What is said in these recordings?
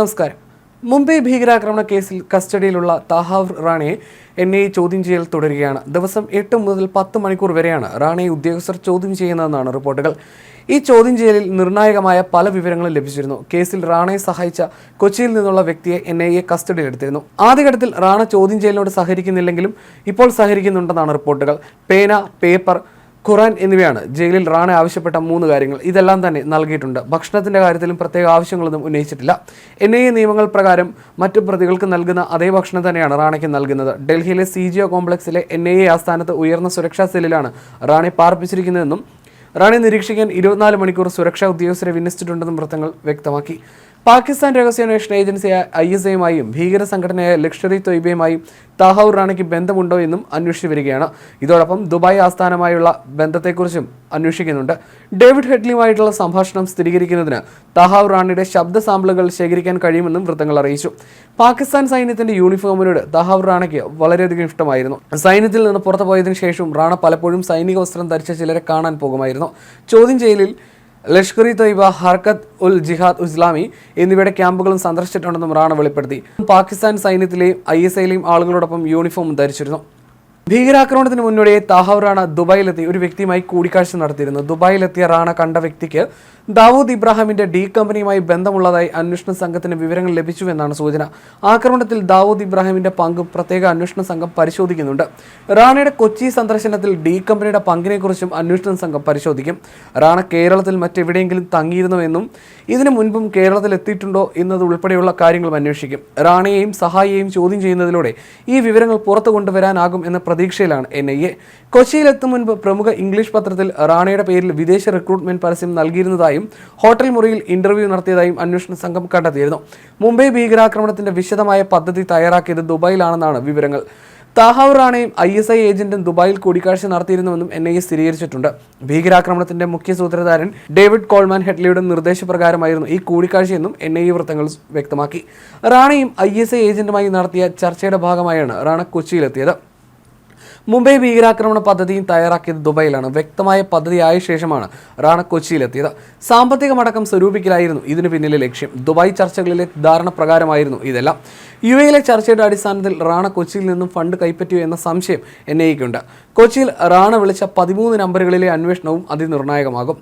നമസ്കാരം. മുംബൈ ഭീകരാക്രമണ കേസിൽ കസ്റ്റഡിയിലുള്ള താഹാവ് റാണയെ എൻ ഐ ചോദ്യം ചെയ്യൽ തുടരുകയാണ്. ദിവസം എട്ട് മുതൽ പത്ത് മണിക്കൂർ വരെയാണ് റാണയെ ഉദ്യോഗസ്ഥർ ചോദ്യം ചെയ്യുന്നതെന്നാണ് റിപ്പോർട്ടുകൾ. ഈ ചോദ്യം ചെയ്യലിൽ നിർണായകമായ പല വിവരങ്ങളും ലഭിച്ചിരുന്നു. കേസിൽ റാണയെ സഹായിച്ച കൊച്ചിയിൽ നിന്നുള്ള വ്യക്തിയെ എൻ ഐ എ കസ്റ്റഡിയിലെടുത്തിരുന്നു. ആദ്യഘട്ടത്തിൽ റാണ ചോദ്യം ചെയ്യലിനോട് സഹകരിക്കുന്നില്ലെങ്കിലും ഇപ്പോൾ സഹകരിക്കുന്നുണ്ടെന്നാണ് റിപ്പോർട്ടുകൾ. പേന പേപ്പർ ഖുറാൻ എന്നിവയാണ് ജയിലിൽ റാണ ആവശ്യപ്പെട്ട മൂന്ന് കാര്യങ്ങൾ ഇതെല്ലാം തന്നെ നൽകിയിട്ടുണ്ട്. ഭക്ഷണത്തിന്റെ കാര്യത്തിലും പ്രത്യേക ആവശ്യങ്ങളൊന്നും ഉന്നയിച്ചിട്ടില്ല. എൻ ഐ എ നിയമങ്ങൾ പ്രകാരം മറ്റു പ്രതികൾക്ക് നൽകുന്ന അതേ ഭക്ഷണം തന്നെയാണ് റാണയ്ക്ക് നൽകുന്നത്. ഡൽഹിയിലെ സി ജി ഒ കോംപ്ലക്സിലെ എൻ ഐ എ ആസ്ഥാനത്ത് ഉയർന്ന സുരക്ഷാ സെല്ലിലാണ് റാണെ പാർപ്പിച്ചിരിക്കുന്നതെന്നും റാണി നിരീക്ഷിക്കാൻ ഇരുപത്തിനാല് മണിക്കൂർ സുരക്ഷാ ഉദ്യോഗസ്ഥരെ വിന്യസിച്ചിട്ടുണ്ടെന്നും വൃത്തങ്ങൾ വ്യക്തമാക്കി. പാകിസ്ഥാൻ രഹസ്യാന്വേഷണ ഏജൻസിയായ ഐ എസ് ഐയുമായും ഭീകര സംഘടനയായ ഇ തൊയ്ബയുമായും താഹൂർ റാണയ്ക്ക് ബന്ധമുണ്ടോ എന്നും അന്വേഷിച്ചു വരികയാണ്. ഇതോടൊപ്പം ദുബായ് ആസ്ഥാനമായുള്ള ബന്ധത്തെക്കുറിച്ചും അന്വേഷിക്കുന്നുണ്ട്. ഡേവിഡ് ഹെഡ്ലിയുമായിട്ടുള്ള സംഭാഷണം സ്ഥിരീകരിക്കുന്നതിന് താഹൂർ റാണിയുടെ ശബ്ദ സാമ്പിളുകൾ ശേഖരിക്കാൻ കഴിയുമെന്നും വൃത്തങ്ങൾ അറിയിച്ചു. പാകിസ്ഥാൻ സൈന്യത്തിന്റെ യൂണിഫോമിനോട് താഹൌർ റാണയ്ക്ക് വളരെയധികം ഇഷ്ടമായിരുന്നു. സൈന്യത്തിൽ നിന്ന് പുറത്തു പോയതിനു ശേഷം റാണ പലപ്പോഴും സൈനിക വസ്ത്രം ധരിച്ച ചിലരെ കാണാൻ പോകുമായിരുന്നു. ചോദ്യം ചെയ്യലിൽ ലഷ്കർ ഇ തൊയ്ബ ഹർക്കത്ത് ഉൽ ജിഹാദ് ഇസ്ലാമി എന്നിവയുടെ ക്യാമ്പുകളും സന്ദർശിച്ചിട്ടുണ്ടെന്നും റാണ വെളിപ്പെടുത്തി. പാകിസ്ഥാൻ സൈന്യത്തിലെയും ഐ എസ് ഐയിലെയും ആളുകളോടൊപ്പം യൂണിഫോം ധരിച്ചിരുന്നു. ഭീകരാക്രമണത്തിന് മുന്നോടിയായി താഹൌർ റാണ ദുബായിലെത്തി ഒരു വ്യക്തിയുമായി കൂടിക്കാഴ്ച നടത്തിയിരുന്നു. ദുബായിലെത്തിയ റാണ കണ്ട വ്യക്തിക്ക് ദാവൂദ് ഇബ്രാഹിമിന്റെ ഡി കമ്പനിയുമായി ബന്ധമുള്ളതായി അന്വേഷണ സംഘത്തിന് വിവരങ്ങൾ ലഭിച്ചുവെന്നാണ് സൂചന. ആക്രമണത്തിൽ ദാവൂദ് ഇബ്രാഹിമിന്റെ പങ്ക് പ്രത്യേക അന്വേഷണ സംഘം പരിശോധിക്കുന്നുണ്ട്. റാണയുടെ കൊച്ചി സന്ദർശനത്തിൽ ഡി കമ്പനിയുടെ പങ്കിനെക്കുറിച്ചും അന്വേഷണ സംഘം പരിശോധിക്കും. റാണ കേരളത്തിൽ മറ്റെവിടെയെങ്കിലും തങ്ങിയിരുന്നുവെന്നും ഇതിനു മുൻപും കേരളത്തിൽ എത്തിയിട്ടുണ്ടോ എന്നത് ഉൾപ്പെടെയുള്ള കാര്യങ്ങളും അന്വേഷിക്കും. റാണയെയും സഹായിയെയും ചോദ്യം ചെയ്യുന്നതിലൂടെ ഈ വിവരങ്ങൾ പുറത്തു കൊണ്ടുവരാനാകും എന്ന പ്രതീക്ഷയിലാണ് എൻ ഐ എ. കൊച്ചിയിലെത്തും മുൻപ് പ്രമുഖ ഇംഗ്ലീഷ് പത്രത്തിൽ റാണയുടെ പേരിൽ വിദേശ റിക്രൂട്ട്മെന്റ് പരസ്യം നൽകിയിരുന്നതായും ഹോട്ടൽ മുറിയിൽ ഇന്റർവ്യൂ നടത്തിയതായും അന്വേഷണ സംഘം കണ്ടെത്തിയിരുന്നു. മുംബൈ ഭീകരാക്രമണത്തിന്റെ വിശദമായ പദ്ധതി തയ്യാറാക്കിയത് ദുബായിലാണെന്നാണ് വിവരങ്ങൾ. താഹാവ് റാണയും ഐ എസ് ഐ ഏജന്റും ദുബായിൽ കൂടിക്കാഴ്ച നടത്തിയിരുന്നുവെന്നും എൻ ഐ എ സ്ഥിരീകരിച്ചിട്ടുണ്ട്. ഭീകരാക്രമണത്തിന്റെ മുഖ്യ സൂത്രധാരൻ ഡേവിഡ് കോൾമാൻ ഹെഡ്ലിയുടെ നിർദ്ദേശപ്രകാരമായിരുന്നു ഈ കൂടിക്കാഴ്ചയെന്നും എൻ ഐ എ വൃത്തങ്ങൾ വ്യക്തമാക്കി. റാണയും ഐ എസ് ഐ ഏജന്റുമായി നടത്തിയ ചർച്ചയുടെ ഭാഗമായാണ് റാണ കൊച്ചിയിലെത്തിയത്. മുംബൈ ഭീകരാക്രമണ പദ്ധതിയും തയ്യാറാക്കിയത് ദുബൈയിലാണ്. വ്യക്തമായ പദ്ധതിയായ ശേഷമാണ് റാണ കൊച്ചിയിലെത്തിയത്. സാമ്പത്തികമടക്കം സ്വരൂപിക്കലായിരുന്നു ഇതിനു പിന്നിലെ ലക്ഷ്യം. ദുബായ് ചർച്ചകളിലെ ധാരണ പ്രകാരമായിരുന്നു ഇതെല്ലാം. യു എയിലെ ചർച്ചയുടെ അടിസ്ഥാനത്തിൽ റാണ കൊച്ചിയിൽ നിന്നും ഫണ്ട് കൈപ്പറ്റിയോ എന്ന സംശയം എൻ ഐക്കുണ്ട് കൊച്ചിയിൽ റാണ വിളിച്ച പതിമൂന്ന് നമ്പറുകളിലെ അന്വേഷണവും അതിനിർണായകമാകും.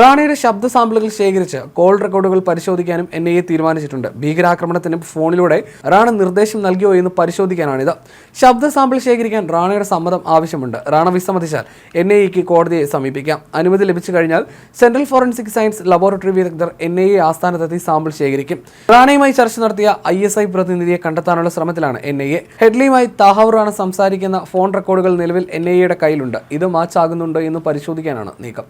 റാണയുടെ ശബ്ദ സാമ്പിളുകൾ ശേഖരിച്ച് കോൾ റെക്കോർഡുകൾ പരിശോധിക്കാനും എൻ ഐ എ തീരുമാനിച്ചിട്ടുണ്ട്. ഭീകരാക്രമണത്തിന് ഫോണിലൂടെ റാണ നിർദ്ദേശം നൽകിയോ എന്ന് പരിശോധിക്കാനാണിത്. ശബ്ദ സാമ്പിൾ ശേഖരിക്കാൻ റാണയുടെ സമ്മതം ആവശ്യമുണ്ട്. റാണ വിസമ്മതിച്ചാൽ എൻ ഐ എക്ക് കോടതിയെ സമീപിക്കാം. അനുമതി ലഭിച്ചു കഴിഞ്ഞാൽ സെൻട്രൽ ഫോറൻസിക് സയൻസ് ലബോറട്ടറി വിദഗ്ധർ എൻ ഐ എ ആസ്ഥാനത്തെത്തി സാമ്പിൾ ശേഖരിക്കും. റാണയുമായി ചർച്ച നടത്തിയ ഐ എസ് ഐ പ്രതിനിധിയെ കണ്ടെത്താനുള്ള ശ്രമത്തിലാണ് എൻ ഐ എ. ഹെഡ്ലിയുമായി താഹൂർ റാണ സംസാരിക്കുന്ന ഫോൺ റെക്കോർഡുകൾ നിലവിൽ എൻ ഐ എയുടെ കയ്യിലുണ്ട്. ഇത് മാച്ച് ആകുന്നുണ്ടോ എന്ന് പരിശോധിക്കാനാണ് നീക്കം.